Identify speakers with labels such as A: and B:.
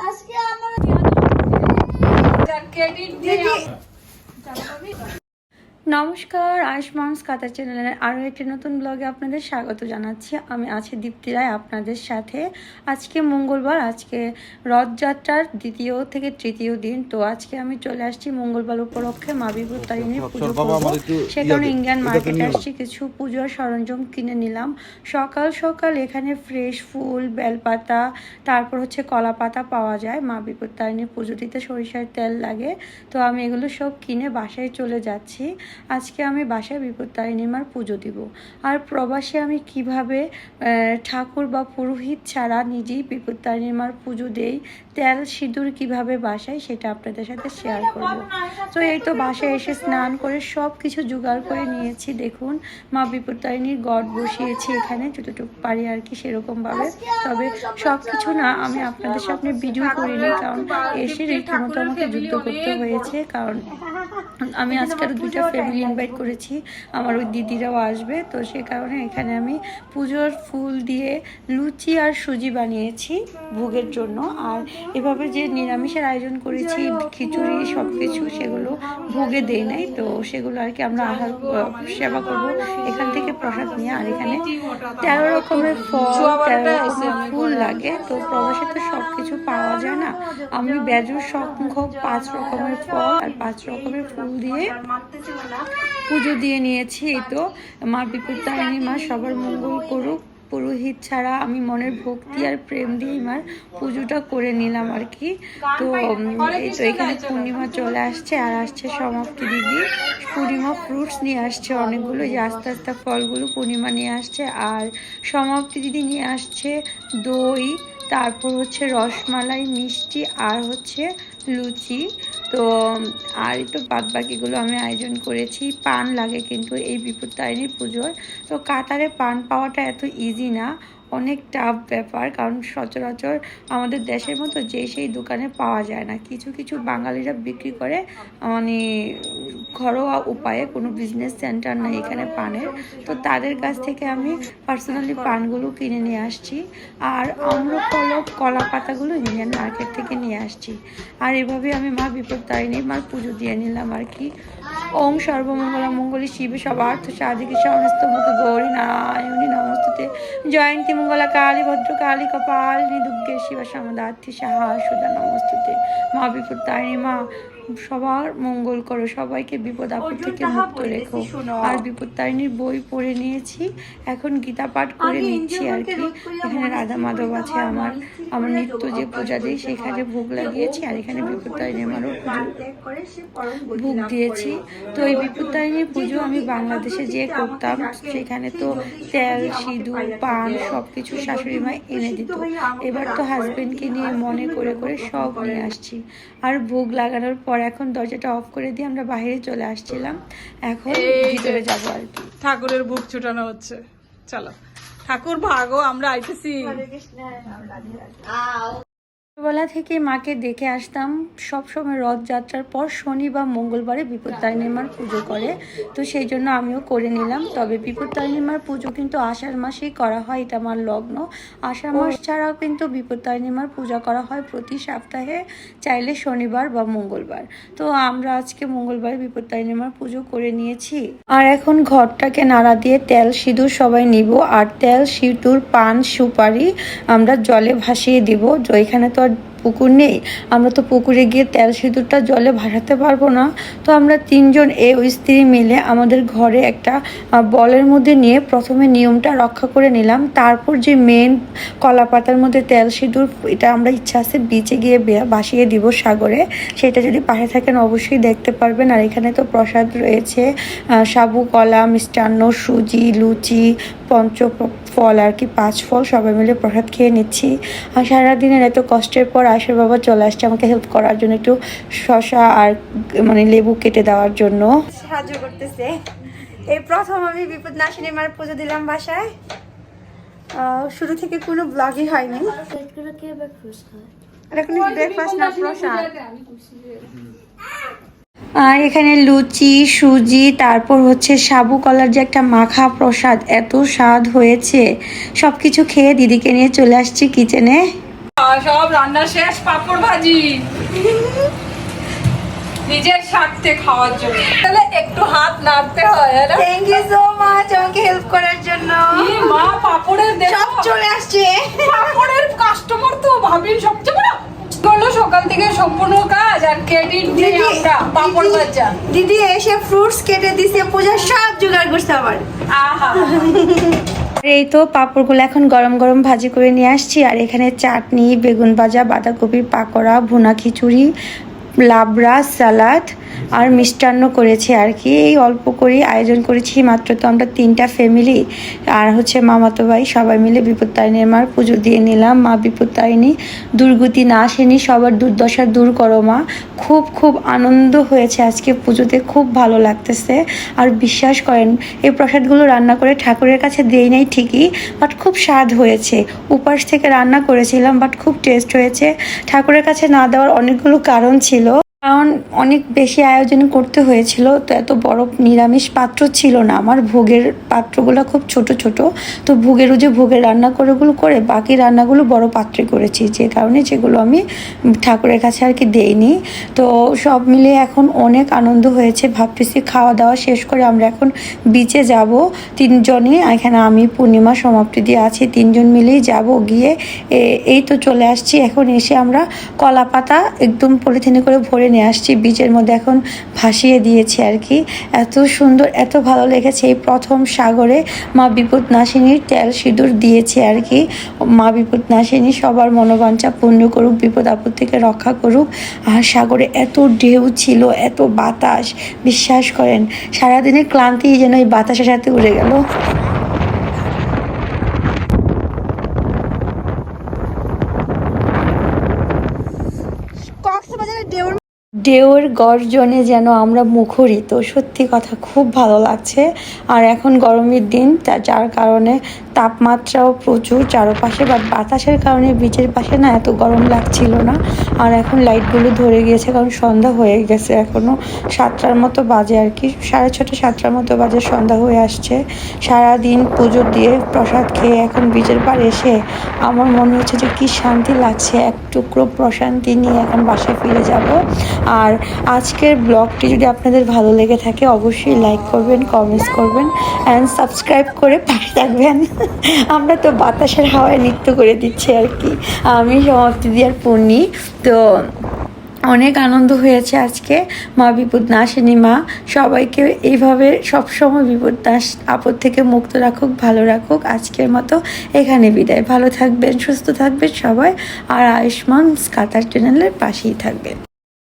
A: আজকে আমার
B: নমস্কার আয়ুষ্মান কাতা চ্যানেলের আরও একটি নতুন ব্লগে আপনাদের স্বাগত জানাচ্ছি। আমি আছি দীপ্তি রায় আপনাদের সাথে। আজকে মঙ্গলবার আজকে রথযাত্রার দ্বিতীয় থেকে তৃতীয় দিন। তো আজকে আমি চলে আসছি মঙ্গলবার উপলক্ষে মা বিপত্তারিণীর পুজো
C: চল
B: করব।
C: আমার
B: সে
C: ইয়ে
B: কারণে ইন্ডিয়ান
C: এটাতে
B: মার্কেটে আসছি কিছু পুজোর সরঞ্জাম কিনে নিলাম। সকাল সকাল এখানে ফ্রেশ ফুল বেলপাতা তারপর হচ্ছে কলা পাতা পাওয়া যায়। মা বিপত্তারিণীর পুজো দিতে সরিষার তেল লাগে। তো আমি এগুলো সব কিনে বাসায় চলে যাচ্ছি। আজকে আমি বাসায় বিপত্তারিণী মার পুজো দিব। আর প্রবাসে আমি কীভাবে ঠাকুর বা পুরোহিত ছাড়া নিজেই বিপত্তারিণী মার পুজো দেই, তেল সিঁদুর কীভাবে বাসায় সেটা আপনাদের সাথে শেয়ার করব। তো এই তো বাসায় এসে স্নান করে সব কিছু জোগাড় করে নিয়েছি, দেখুন, মা বিপত্তারিণীর গড় বসিয়েছি এখানে, যতটুকু পারি আর কি সেরকমভাবে। তবে সব কিছু না, আমি আপনাদের সামনে ভিডিও করিনি কারণ এসে রীতিমতো আমাকে যুদ্ধ করতে হয়েছে, কারণ আমি আজকে আরও দুইটা ফ্যামিলি ইনভাইট করেছি। আমার ওই দিদিরাও আসবে তো সে কারণে এখানে আমি পুজোর ফুল দিয়ে লুচি আর সুজি বানিয়েছি ভোগের জন্য। আর এভাবে যে নিরামিষের আয়োজন করেছি খিচুড়ি সব কিছু সেগুলো ভোগে দেই নাই তো সেগুলো আর কি আমরা আহার সেবা করব এখান থেকে প্রসাদ নিয়ে। আর এখানে তেরো রকমের ফল তেরো রকমের ফুল লাগে তো প্রবাসে তো সব কিছু পাওয়া যায় না। আমি বেজুর সংখ্যক পাঁচ রকমের ফল আর পাঁচ রকমের ফুল দিয়ে পুজো দিয়ে নিয়েছি এই তো। মা বিপুল বিপত্তারিণী মা সবার মঙ্গল করুক পুরোহিত ছাড়া আমি মনের ভক্তি আর প্রেম দিয়ে মার পুজোটা করে নিলাম আর কি। তো এই তো এখানে পূর্ণিমা চলে আসছে আর আসছে সমাপ্তি দিদি। পূর্ণিমা ফ্রুটস নিয়ে আসছে অনেকগুলো যে আস্তে আস্তে ফলগুলো পূর্ণিমা নিয়ে আসছে আর সমাপ্তি দিদি নিয়ে আসছে দই তারপর হচ্ছে রসমালাই মিষ্টি আর হচ্ছে লুচি। তো আর একটু বাদ বাকিগুলো আমি আয়োজন করেছি। পান লাগে কিন্তু এই বিপত্তারিণীর পুজোর তো কাতারে পান পাওয়াটা এত ইজি না। অনেক টাফ ব্যাপার, কারণ সচরাচর আমাদের দেশের মতো যে সেই দোকানে পাওয়া যায় না। কিছু কিছু বাঙালিরা বিক্রি করে মানে ঘরোয়া উপায়ে কোনো বিজনেস সেন্টার নেই এখানে পানের। তো তাদের কাছ থেকে আমি পার্সোনালি পানগুলো কিনে নিয়ে আসছি, আর আম্রকলক কলা পাতাগুলো ইন্ডিয়ান মার্কেট থেকে নিয়ে আসছি। আর এভাবে আমি মা বিপদ বিপত্তারিণী মার পুজো দিয়ে নিলাম আর কি। ওম সর্বমঙ্গলা, মঙ্গলী, শিবে সবার্থ সাধিকে সমস্ত মুখ, গৌরী, নারায়ণী, নমস্ততে, জয়ন্তী মঙ্গলা কালী ভদ্র কালী কপালিনী দুর্গে শিবা সমদার্থী সাহা সুদা নমস্তুতে মা বিপুর তারিণী মা সবার মঙ্গল করো সবাইকে বিপদ আপদ থেকে মুক্ত রেখো। আর বিপত্তারিণীর বই পড়ে নিয়েছি এখন গীতা পাঠ করে নিচ্ছি আর কি এখানে রাধা মাধব আছে আমার আমার নিত্য যে পূজা দিই সেখানে ভোগ লাগিয়েছি আর এখানে বিপত্তারিণী আমারও পুজো ভোগ দিয়েছি। তো এই বিপত্তারিণীর পুজো আমি বাংলাদেশে যে করতাম সেখানে তো তেল সিঁদুর পান সব কিছু শাশুড়ি মা এনে দিত। এবার তো হাজবেন্ডকে নিয়ে মনে করে করে সব নিয়ে আসছি। আর ভোগ লাগানোর পর এখন দরজাটা অফ করে দিয়ে আমরা বাইরে চলে আসছিলাম। এখন ভিতরে যাব আর কি।
D: ঠাকুরের বুক ছুটানো হচ্ছে। চলো। ঠাকুর ভাগো আমরা আইতেছি।
B: ছোটবেলা থেকে মাকে দেখে আসতাম, সবসময় রথযাত্রার পর শনি বা মঙ্গলবারে বিপত্তারিণী মার পুজো করে। তো সেই জন্য আমিও করে নিলাম। তবে বিপত্তারিণী মার পুজো কিন্তু আষাঢ় মাসেই করা হয়, এটা আমার লগ্ন। আষাঢ় মাস ছাড়াও কিন্তু বিপত্তারিণী মার পূজা করা হয় প্রতি সপ্তাহে, চাইলে শনিবার বা মঙ্গলবার। তো আমরা আজকে মঙ্গলবার বিপত্তারিণী মার পুজো করে নিয়েছি। আর এখন ঘরটাকে নাড়া দিয়ে তেল সিঁদুর সবাই নিব। আর তেল, সিঁদুর, পান, সুপারি আমরা জলে ভাসিয়ে দিব। তো এখানে তো পুকুর নেই। আমরা তো পুকুরে গিয়ে তেল সিঁদুরটা জলে ভাসাতে পারব না। তো আমরা তিনজন এ ওই স্ত্রী মিলে আমাদের ঘরে একটা বলের মধ্যে নিয়ে প্রথমে নিয়মটা রক্ষা করে নিলাম। তারপর যে মেন কলা পাতার মধ্যে তেল সিঁদুর, এটা আমরা ইচ্ছা আছে বিচে গিয়ে ভাসিয়ে দিব সাগরে। সেটা যদি পাশে থাকেন অবশ্যই দেখতে পারবেন। আর এখানে তো প্রসাদ রয়েছে সাবু, কলা, মিষ্টান্ন, সুজি, লুচি পঞ্চ ফল আর কি পাঁচ ফল সবাই মিলে প্রসাদ খেয়ে নিচ্ছি। আর সারাদিনের এত কষ্টের পর আশের বাবা চলে আসছে আমাকে হেল্প করার জন্য একটু শশা আর মানে লেবু কেটে দেওয়ার জন্য। সাহায্য করতেছে। এই প্রথম আমি বিপদ না নাশিনী মার পুজো দিলাম বাসায়। আহ, শুরু থেকে কোনো ব্লগই হয়নি। এটা কোনো ব্রেকফাস্ট না প্রসাদ? এখানে লুচি সুজি তারপর হচ্ছে সাবু কলার যে একটা মাখা প্রসাদ এত স্বাদ হয়েছে। সব কিছু খেয়ে দিদিকে নিয়ে চলে আসছি কিচেনে।
D: সব রান্না শেষ পাপড় ভাজি। নিজের স্বার্থে খাওয়ার জন্য। তাহলে একটু হাত নাড়তে হয়
B: থ্যাংক ইউ সো মাচ আমাকে হেল্প করার জন্য।
D: মা পাপড়ের
B: সব চলে আসছে।
D: পাপড়ের কাস্টমার তো ভাবি সবচেয়ে বড় করল সকাল থেকে সম্পূর্ণ কাজ আর ক্রেডিট দিই
B: দিদি,
D: আমরা পাপড় ভাজা।
B: দিদি এসে ফ্রুটস কেটে দিছে পূজার সব জোগাড় করছে আবার।
D: আহা।
B: এই তো পাঁপড়গুলো এখন গরম গরম ভাজি করে নিয়ে আসছি আর এখানে চাটনি বেগুন ভাজা বাঁধাকপির পাকোড়া ভুনা খিচুড়ি লাবড়া, সালাদ আর মিষ্টান্ন করেছি আর কি। এই অল্প করেই আয়োজন করেছি মাত্র তো আমরা তিনটা ফ্যামিলি আর হচ্ছে মামাতো ভাই সবাই মিলে বিপত্তারিণীর মার পুজো দিয়ে নিলাম। মা বিপত্তারিণী, দুর্গতি না আসেনি, সবার দুর্দশা দূর করো মা। খুব খুব আনন্দ হয়েছে আজকে পুজোতে, খুব ভালো লাগতেছে। আর বিশ্বাস করেন, এই প্রসাদগুলো রান্না করে ঠাকুরের কাছে দিই নাই ঠিকই বাট খুব স্বাদ হয়েছে। উপাস থেকে রান্না করেছিলাম বাট খুব টেস্ট হয়েছে। ঠাকুরের কাছে না দেওয়ার অনেকগুলো কারণ ছিল। Oh অনেক বেশি আয়োজন করতে হয়েছিল, তো এত বড় নিরামিষ পাত্র ছিল না। আমার ভোগের পাত্রগুলো খুব ছোট ছোট। তো ভোগেরও যে ভোগের রান্না করেগুলো করে, বাকি রান্নাগুলো বড় পাত্রে করেছি। যে কারণে যেগুলো আমি ঠাকুরের কাছে আর কি দেইনি। তো সব মিলে এখন অনেক আনন্দ হয়েছে। ভাবতেছি খাওয়া দাওয়া শেষ করে আমরা এখন বিচে যাব। তিনজনে এখানে আমি, পূর্ণিমা, সমাপ্তি দিয়ে আছি। তিনজন মিলেই যাব গিয়ে। এই তো চলে আসছি। এখন এসে আমরা কলা পাতা একদম পলিথিনে করে ভরে নিয়ে আসছি। বীজের মধ্যে এখন ভাসিয়ে দিয়েছি আর কি। এত সুন্দর, এত ভালো লেগেছে। এই প্রথম সাগরে মা বিপদ নাশিনীর তেল সিঁদুর দিয়েছে আর কি। মা বিপদ নাশিনী সবার মনোবাঞ্ছা পূর্ণ করুক, বিপদ আপদ থেকে রক্ষা করুক। আর সাগরে এত ঢেউ ছিল, এত বাতাস, বিশ্বাস করেন, সারাদিনের ক্লান্তি যেন এই বাতাসের সাথে উড়ে গেল। ঢেউর গর্জনে যেন আমরা মুখরিত। সত্যি কথা, খুব ভালো লাগছে। আর এখন গরমের দিন, তা যার কারণে তাপমাত্রাও প্রচুর, চারপাশে বা বাতাসের কারণে বিচের পাশে না এত গরম লাগছিল না। আর এখন লাইটগুলো ধরে গিয়েছে, কারণ সন্ধ্যা হয়ে গেছে এখনও সাতটার মতো বাজে আর কি, সাড়ে ছটা, সাতটার মতো বাজে সন্ধ্যা হয়ে আসছে। সারাদিন পুজো দিয়ে প্রসাদ খেয়ে এখন বিচের পাড়ে এসে আমার মনে হচ্ছে যে কি শান্তি লাগছে। এক টুকরো প্রশান্তি নিয়ে এখন বাসায় ফিরে যাব। আর আজকের ব্লগটি যদি আপনাদের ভালো লেগে থাকে, অবশ্যই লাইক করবেন কমেন্টস করবেন অ্যান্ড সাবস্ক্রাইব করে পাশে থাকবেন। আমরা তো বাতাসের হাওয়ায় নৃত্য করে দিচ্ছি আর কি। আমি সমাপ্তি দিয়ার পূর্ণি। তো অনেক আনন্দ হয়েছে আজকে। মা বিপদ নাশিনী মা। সবাইকে এইভাবে সবসময় বিপদ নাশ আপদ থেকে মুক্ত রাখুক, ভালো রাখুক। আজকের মতো এখানে বিদায়। ভালো থাকবেন, সুস্থ থাকবেন সবাই। আর আয়ুষ্মান কাতার চ্যানেলের পাশেই থাকবেন।